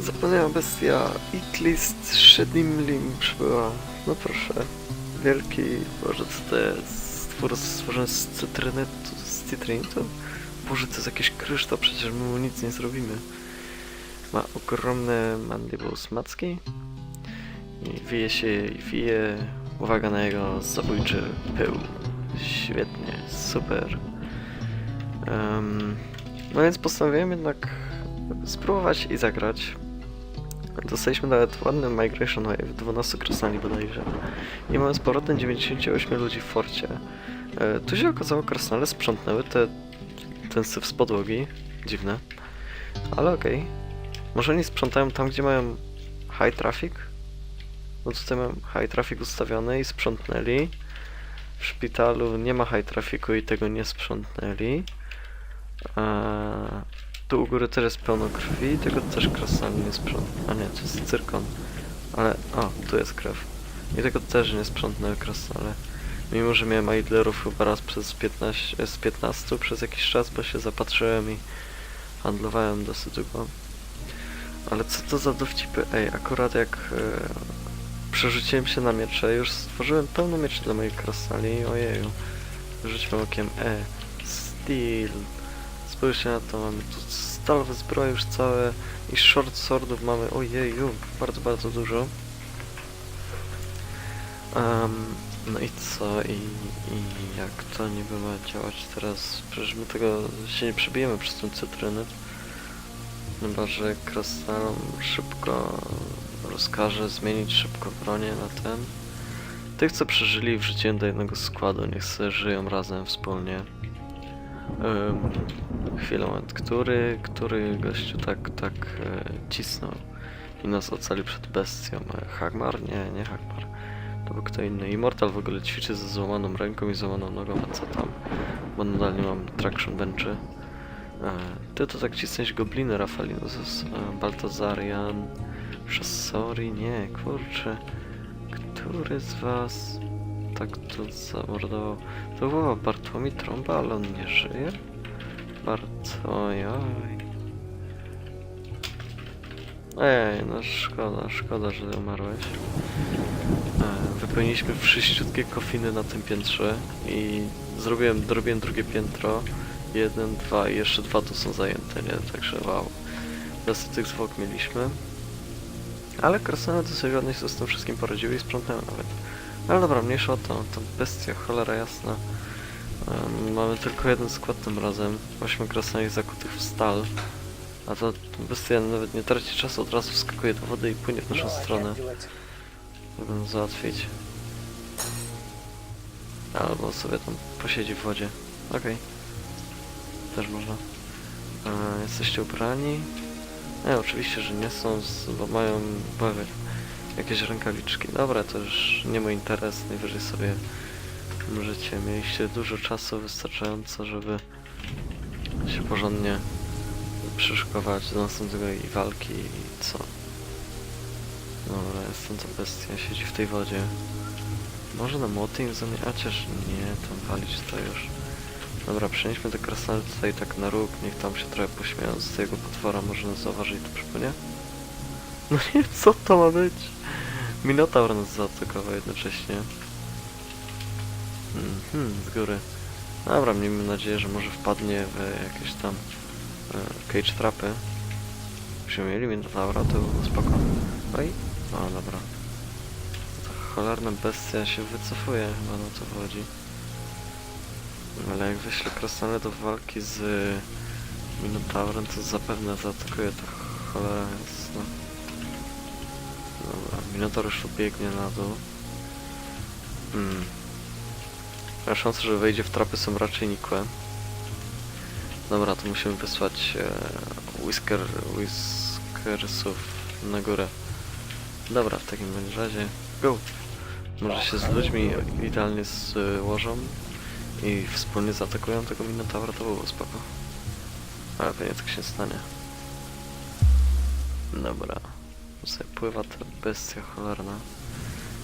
Zapomniała bestia Itlist Shedimlim przybyła. No proszę. Wielki, boże co to jest? Stwór stworzony z cytrynetu, z cytrynitu? Boże to jest jakiś kryształ, przecież my mu nic nie zrobimy. Ma ogromne mandibles macki. I wije się i wije. Uwaga na jego zabójczy pył. Świetnie, super. Em, no więc postanowiłem jednak spróbować i zagrać. Dostaliśmy nawet ładny Migration Wave, 12 krasnali bodajże. I mamy z powrotem 98 ludzi w forcie. E, tu się okazało, krasnale sprzątnęły te, ten syf z podłogi. Dziwne. Ale okej. Może oni sprzątają tam, gdzie mają high traffic? No tutaj mam high traffic ustawiony i sprzątnęli. W szpitalu nie ma high trafficu i tego nie sprzątnęli. Eee, tu u góry jest pełno krwi, tego też krasnali nie sprzątnęli. A nie, to jest cyrkon. Ale, o, tu jest krew. I tego też nie sprzątnęły krasnale. Mimo, że miałem idlerów chyba raz przez 15, z 15 przez jakiś czas, bo się zapatrzyłem i handlowałem dosyć długo. Ale co to za dowcipy? Ej, akurat jak e, przerzuciłem się na miecze, już stworzyłem pełno mieczy dla moich krasnali. Ojeju. Rzućmy okiem. E, steel. Spójrzcie na to, mamy tu stalowe zbroje już całe i short swordów mamy, ojeju, bardzo, bardzo dużo. Em, no i co? I, I jak to niby ma działać teraz? Przecież my tego się nie przebijemy przez ten cytryny. Chyba, że krasnalom szybko rozkaże zmienić szybko bronię na ten. Tych, co przeżyli, wrzuciłem do jednego składu, niech sobie żyją razem wspólnie. Um, chwilę. Który, który gościu tak, tak e, cisnął i nas ocali przed bestią? E, Hagmar? Nie, nie Hagmar. To był kto inny. Immortal w ogóle ćwiczy ze złamaną ręką i złamaną nogą, a co tam? Bo nadal nie mam traction benchy. E, ty to tak cisnąć gobliny, Rafalinus, e, Baltazarian, Szasori? Nie, kurczę. Który z was tak to zamordował? To była Bartłomi Trąba, ale on nie żyje? Bartojoj. Ej, no szkoda, szkoda, że umarłeś. E, wypełniliśmy wszyściutkie kofiny na tym piętrze i zrobiłem, zrobiłem drugie piętro. Jeden, dwa i jeszcze dwa tu są zajęte, nie? Także wow. Dosyć tych zwłok mieliśmy. Ale krasnale to sobie ładnie z tym wszystkim poradziły i sprzątnęły nawet. Ale dobra, mniejsza o to. To bestia, cholera jasna. Em, mamy tylko jeden skład tym razem. Ośmiu krasnali zakutych w stal. A to bestia nawet nie traci czasu, od razu wskakuje do wody i płynie w naszą stronę. Żeby załatwić. Albo sobie tam posiedzi w wodzie. Okej. Też można. E, jesteście ubrani? Nie, oczywiście, że nie są, bo mają bawy, jakieś rękawiczki. Dobra, to już nie mój interes, najwyżej sobie możecie. Mieliście dużo czasu, wystarczająco, żeby się porządnie przyszykować do następnego i walki i co. Dobra, jestem to bestia, siedzi w tej wodzie. Może na młoty im zamieniać? Chociaż nie, tam walić to już. Dobra, przenieśmy te krasnale tutaj tak na róg, niech tam się trochę pośmieją z tego potwora, może nas zauważy i tu przypłynie. No nie, co to ma być? Minotaur nas zaatakował jednocześnie. Mhm, z góry. Dobra, miejmy nadzieję, że może wpadnie w jakieś tam e, cage trapy. Jakbyśmy mieli Minotaura, to było spoko. Oj, o dobra. Ta cholerna bestia się wycofuje chyba na to chodzi. Ale jak wyślę krasnale do walki z Minotaurem, to zapewne zaatakuje ta cholera jasna. Dobra, Minotaur już biegnie na dół. Hmm. A szanse, że wejdzie w trapy są raczej nikłe. Dobra, to musimy wysłać e, Whisker, Whiskersów na górę. Dobra, w takim razie go! Może się z ludźmi idealnie złożą i wspólnie zaatakują tego Minotaura, to było spoko. Ale pewnie tak się stanie. Dobra. Sobie pływa ta bestia cholerna.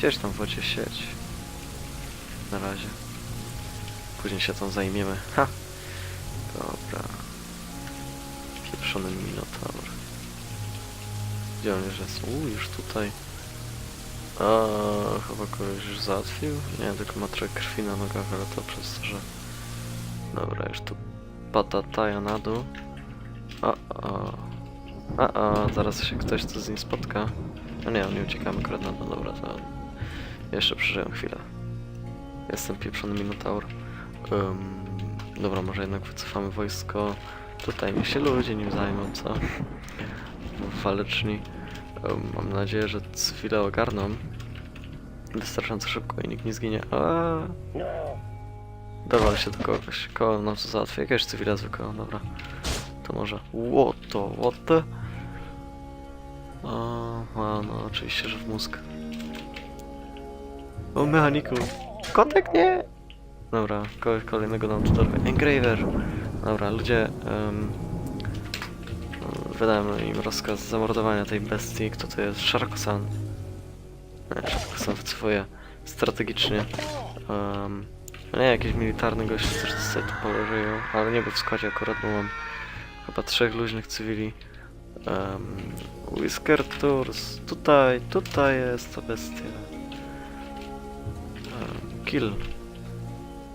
Siedź tam w wodzie, siedź. Na razie. Później się tam zajmiemy. Ha! Dobra. Pieprzony Minotaur. Gdzie on już jest? Uuu, już tutaj. A chyba kogoś już załatwił? Nie, tylko ma trochę krwi na nogach, ale to przez to, że... Dobra, już tu patataja na dół. A, a. A, a, zaraz się ktoś tu z nim spotka. No nie, nie uciekamy akurat na dół, dobra, to... Jeszcze przeżyję chwilę. Jestem pieprzony minotaur. Ym, dobra, może jednak wycofamy wojsko. Tutaj niech się ludzie nim zajmą, co? Waleczni. Ym, mam nadzieję, że cywile ogarną. Wystarczająco szybko i nikt nie zginie. A. Dawaj się do kogoś. Koło nam to załatwi. Jakiegoś cywila zwykłego, dobra. To może. What the, what the? O, no oczywiście, że w mózg. O, mechaniku. Kotek nie! Dobra, kolejnego nam tu dorwę. Engraver! Dobra, ludzie... Um, wydałem im rozkaz zamordowania tej bestii. Kto to jest? Sharkosan. Nie, Sharkosan wycofuje strategicznie. Um, nie, jakiś militarny gość też sobie tu położyją, ale nie był w składzie akurat, bo mam chyba trzech luźnych cywili. Um, Whisker Tours, tutaj, tutaj jest ta bestia. Um, kill.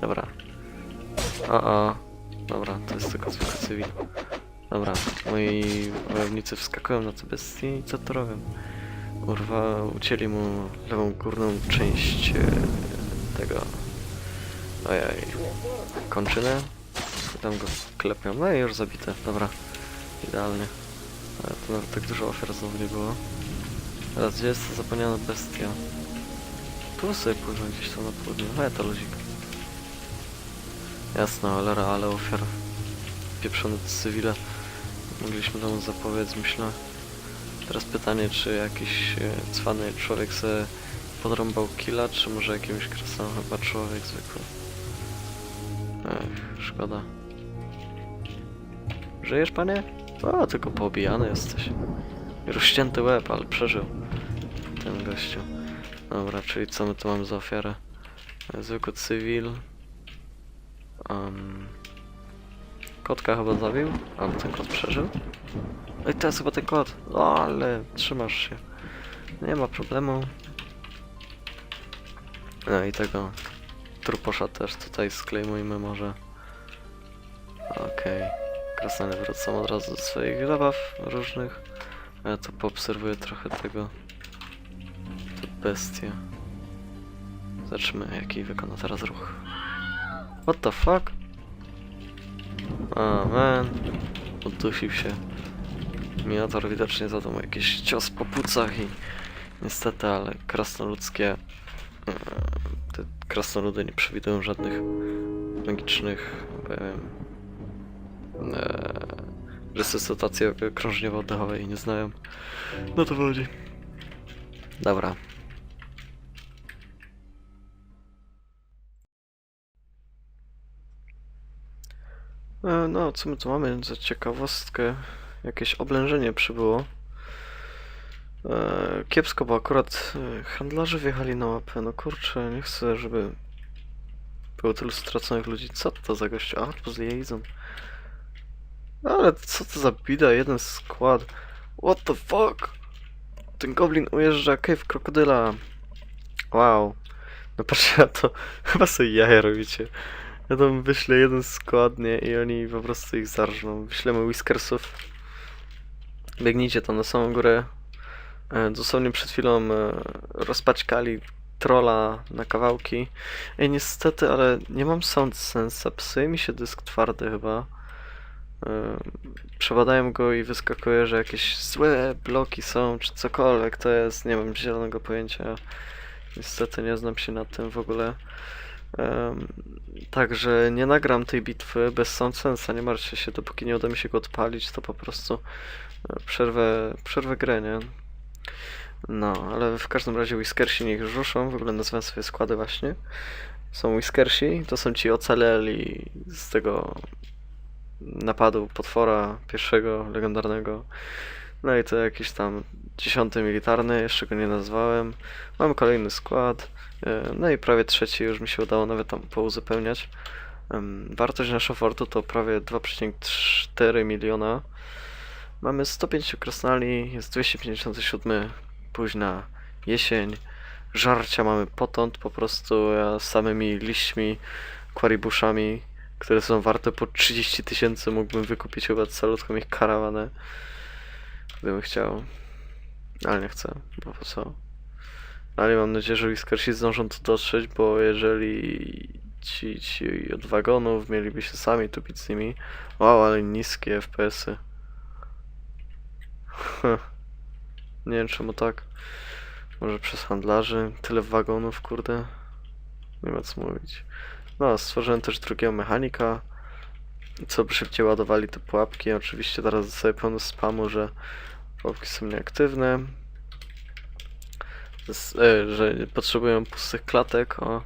Dobra. O, o. Dobra, to jest tylko zwykły cywil. Dobra, moi wojownicy wskakują na te bestie i co to robią? Urwa, ucięli mu lewą górną część e, tego... Ojej. Kończynę. Tam go klepią. No i już zabite. Dobra. Idealnie. Ale to nawet tak dużo ofiar znowu nie było. Teraz gdzie jest ta zapomniana bestia? Tu sobie pływa gdzieś tam na południu. No to luzik. Jasno, ale ale ofiar. Pieprzone cywile. Mogliśmy temu zapowiedz, myślę. Teraz pytanie, czy jakiś e, cwany człowiek sobie podrąbał killa, czy może jakimś krasą chyba człowiek zwykły. Ech, szkoda. Żyjesz, panie? O, tylko poobijany jesteś. Rozcięty łeb, ale przeżył. Ten gościu. Dobra, czyli co my tu mamy za ofiarę? Zwykły cywil. Um, kotka chyba zabił? Albo ten kot przeżył? I to jest chyba ten kot. No ale trzymasz się. Nie ma problemu. No i tego truposza też tutaj sklejmujmy może. Okej. Krasnale wracam od razu do swoich zabaw różnych. A ja tu poobserwuję trochę tego. Te bestie. Zobaczymy jaki wykona teraz ruch. What the fuck? A man. Udusił się. Minotaur widocznie zadał mu jakiś cios po płucach i niestety, ale krasnoludzkie e, te krasnoludy nie przewidują żadnych magicznych bo ja wiem, e, resuscytacji krążniowo-oddechowej nie znają. No to chodzi. Dobra. E, No, co my tu mamy za ciekawostkę? Jakieś oblężenie przybyło. E, kiepsko, bo akurat e, handlarze wjechali na mapę. No kurczę, nie chcę, żeby było tylu straconych ludzi. Co to za gość? Arpus Liaison. Ale co to za bida? Jeden skład. What the fuck? Ten goblin ujeżdża cave krokodyla. Wow. No patrzcie na to. Chyba sobie jaja robicie. Ja tam wyślę jeden skład, nie? I oni po prostu ich zarżną. Wyślemy Whiskersów. Biegnijcie tam na samą górę. E, Dosłownie przed chwilą e, rozpaćkali trolla na kawałki. Ej, niestety, ale nie mam sound sensa. Psuje mi się dysk twardy chyba. E, Przebadają go i wyskakuje, że jakieś złe bloki są, czy cokolwiek to jest. Nie mam zielonego pojęcia. Niestety nie znam się na tym w ogóle. Em, Także nie nagram tej bitwy bez sound sensa, nie martwcie się, dopóki nie uda mi się go odpalić, to po prostu e, przerwę, przerwę grę, nie? No, ale w każdym razie Whiskersi niech ruszą, w ogóle nazywam sobie składy właśnie. Są Whiskersi, to są ci ocaleli z tego napadu potwora pierwszego, legendarnego. No i to jakiś tam dziesiąty militarny, jeszcze go nie nazwałem. Mam kolejny skład. e, No i prawie trzeci już mi się udało nawet tam pouzupełniać. Wartość naszego fortu to prawie 2,4 miliona. Mamy 105 krasnali, jest 257, późna jesień. Żarcia mamy potąd po prostu ja samymi liśćmi, kwaribuszami, które są warte po 30 tysięcy mógłbym wykupić chyba calutką ich karawanę. Gdybym chciał. Ale nie chcę, bo po co? Ale mam nadzieję, że Whiskersi zdążą tu dotrzeć, bo jeżeli ci, ci od wagonów mieliby się sami tupić z nimi. Wow, ale niskie FPS-y. Nie wiem czemu tak. Może przez handlarzy. Tyle wagonów, kurde. Nie ma co mówić. No, stworzyłem też drugiego mechanika. Co by szybciej ładowali te pułapki. Oczywiście teraz dostaję pełno spamu, że pułapki są nieaktywne. Z, e, że potrzebują pustych klatek, o.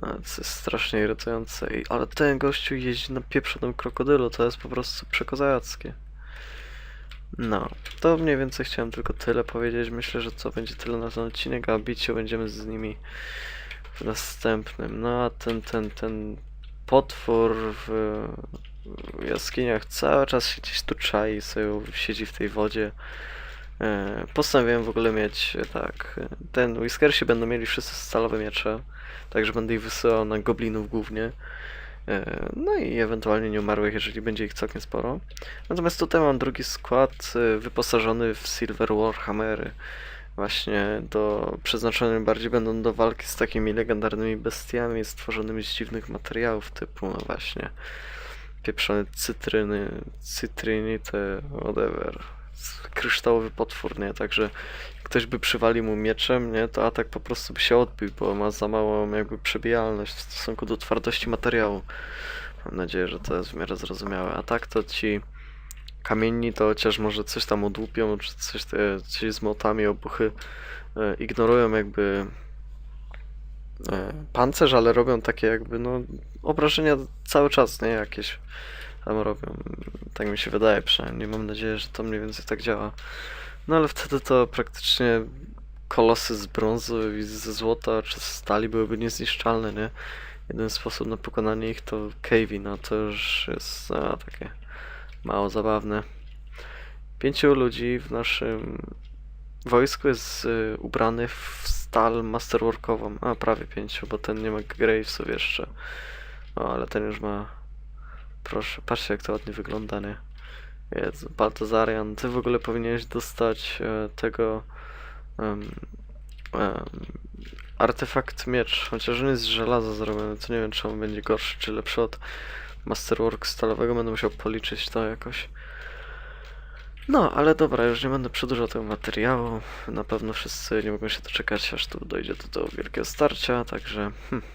To jest strasznie irytujące. I, ale ten gościu jeździ na pieprzonym krokodylu, to jest po prostu przekozackie. No, to mniej więcej chciałem tylko tyle powiedzieć. Myślę, że to będzie tyle na ten odcinek, a biciu będziemy z nimi następnym. No a ten, ten, ten potwór w, jaskiniach cały czas się gdzieś tu czai, sobie siedzi w tej wodzie. E, Postanowiłem w ogóle mieć e, tak. e, Ten Whiskersi będą mieli wszyscy stalowe miecze, także będę ich wysyłał na goblinów głównie. No i ewentualnie nieumarłych, jeżeli będzie ich całkiem sporo. Natomiast tutaj mam drugi skład wyposażony w Silver Warhammery. Właśnie do, przeznaczone bardziej będą do walki z takimi legendarnymi bestiami stworzonymi z dziwnych materiałów typu no właśnie pieprzone cytryny, cytrynite, whatever. Kryształowy potwór, nie? Także ktoś by przywalił mu mieczem, nie? To atak po prostu by się odbił, bo ma za małą jakby przebijalność w stosunku do twardości materiału. Mam nadzieję, że to jest w miarę zrozumiałe. A tak to ci kamienni to chociaż może coś tam odłupią, czy coś te, ci z młotami obuchy e, ignorują jakby e, pancerz, ale robią takie jakby no obrażenia cały czas, nie? Jakieś tam robią. Tak mi się wydaje przynajmniej. Mam nadzieję, że to mniej więcej tak działa. No ale wtedy to praktycznie kolosy z brązu i ze złota czy z stali byłyby niezniszczalne, nie? Jeden sposób na pokonanie ich to Cavey, no to już jest no, takie mało zabawne. Pięciu ludzi w naszym wojsku jest y, ubranych w stal masterworkową. A prawie pięciu, bo ten nie ma Gravesów jeszcze. O, ale ten już ma. Proszę, patrzcie jak to ładnie wygląda, nie? Jezu, Baltazarian, ty w ogóle powinieneś dostać e, tego em, em, artefakt miecz, chociaż on jest z żelaza zrobiony, to nie wiem czy on będzie gorszy czy lepszy od Masterwork stalowego, będę musiał policzyć to jakoś. No, ale dobra, już nie będę przedłużał tego materiału. Na pewno wszyscy nie mogą się doczekać, aż tu dojdzie do tego wielkiego starcia, także hmm,